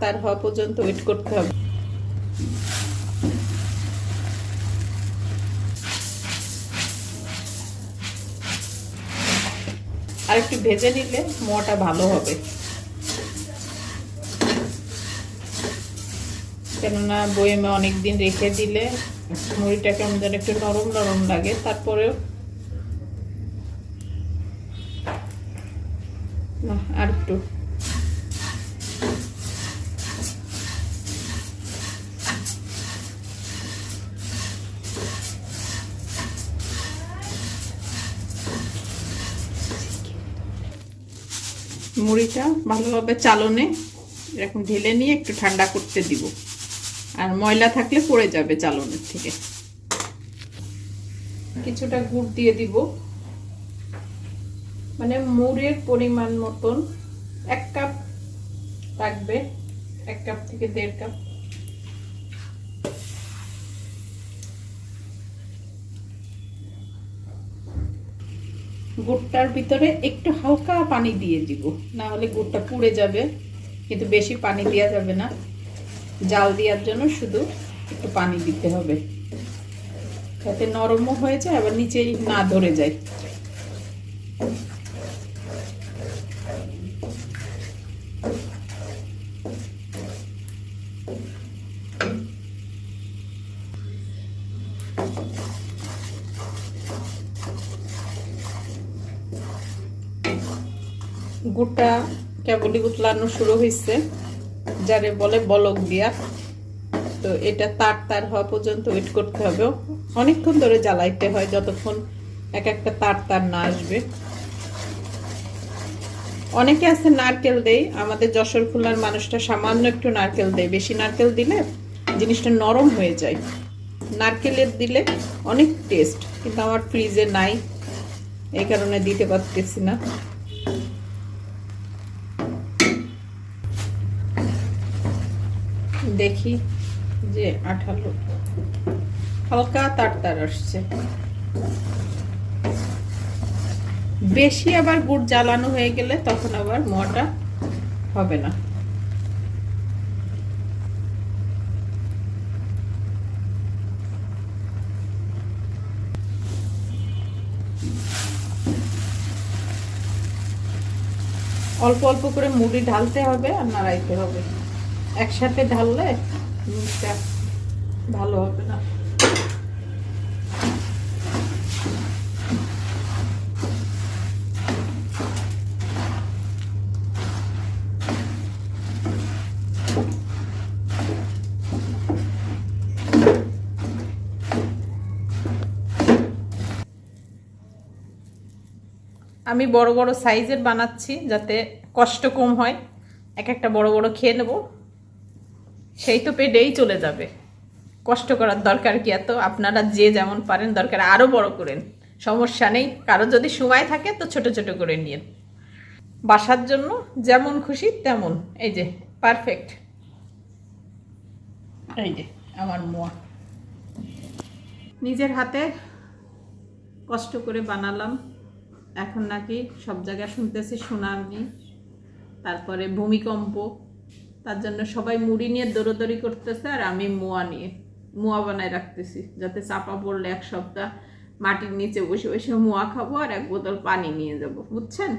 তার হওয়া পর্যন্ত ওয়েট করতে হবে। আর একটু ভেজে নিলে মোয়াটা ভালো হবে। কেননা বয়েমে অনেক দিন রেখে দিলে মুড়িটা কেমন যেন একটু নরম নরম লাগে, তারপরেও আর একটু। মুড়িটা ভালোভাবে চালনে এরকম ঢেলে নিয়ে একটু ঠান্ডা করতে দিব। আর ময়লা থাকলে পড়ে যাবে চালনের থেকে। কিছুটা গুড় দিয়ে দিব। মানে মুড়ের পরিমাণ মতন এক কাপ লাগবে এক কাপ থেকে দেড় কাপ। গুড়টার ভিতরে একটু হালকা পানি দিয়ে দিব। না হলে গুড়টা পুড়ে যাবে, কিন্তু বেশি পানি দেওয়া যাবে না। জাল দেওয়ার জন্য শুধু একটু পানি দিতে হবে। যাতে নরমও হয়ে যায়, আবার নিচে না ধরে যায়। গুড়টা কেবলই উতলানো শুরু হয়েছে যারে বলে বলক দিয়া। তো এটা তার তার হওয়া পর্যন্ত ওয়েট করতে হবে। অনেকক্ষণ ধরে জ্বালাইতে হয়, যতক্ষণ এক একটা তার তার না আসবে। অনেকে আছে নারকেল দেয় আমাদের যশোর খুলনার মানুষটা সামান্য একটু নারকেল দেয়। বেশি নারকেল দিলে জিনিসটা নরম হয়ে যায়। নারকেলের দিলে অনেক টেস্ট কিন্তু আমার ফ্রিজে নাই, এই কারণে দিতে পারতেছি না। দেখি যে আঠালো। হালকা তার তার আসছে। বেশি আবার গুড় জ্বালানো হয়ে গেলে তখন আবার মোয়াটা হবে না। অল্প অল্প করে মুড়ি ঢালতে হবে আর নাড়াইতে হবে। একসাথে ঢাললে জিনিসটা ভালো হবে না। আমি বড় বড় সাইজের বানাচ্ছি যাতে কষ্ট কম হয়। এক একটা বড় বড় খেয়ে নেব। সেই তো পেটেই চলে যাবে। কষ্ট করার দরকার কি এত? আপনারা যে যেমন পারেন দরকার আরও বড় করেন। সমস্যা নেই, কারও যদি সময় থাকে তো ছোট ছোট করে নিন বাসার জন্য যেমন খুশি তেমন। এই যে পারফেক্ট এই যে, আমার মোয়া। নিজের হাতে কষ্ট করে বানালাম। এখন নাকি সব জায়গায় শুনতেছি সুনামি তারপরে ভূমিকম্প। তার জন্য সবাই মুড়ি নিয়ে দৌড়োদৌড়ি করতেছে আর আমি মোয়া নিয়ে, মোয়া বানায় রাখতেছি, যাতে চাপা পড়লে এক সপ্তাহ মাটির নিচে বসে বসে মোয়া খাব আর এক বোতল পানি নিয়ে যাব, বুঝছেন?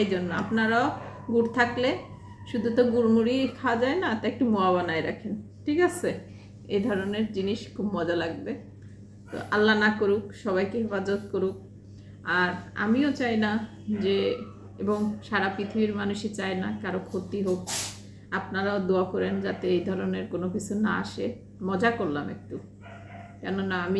এই জন্য আপনারাও গুড় থাকলে, শুধু তো গুড় মুড়ি খাওয়া যায় না, তা একটু মোয়া বানায় রাখেন, ঠিক আছে? এই ধরনের জিনিস খুব মজা লাগবে। তো আল্লাহ না করুক, সবাইকে হেফাজত করুক। আর আমিও চাই না যে, এবং সারা পৃথিবীর মানুষই চায় না কারও ক্ষতি হোক। আপনারাও দোয়া করেন যাতে এই ধরনের কোনো কিছু না আসে। মজা করলাম একটু। কেননা আমি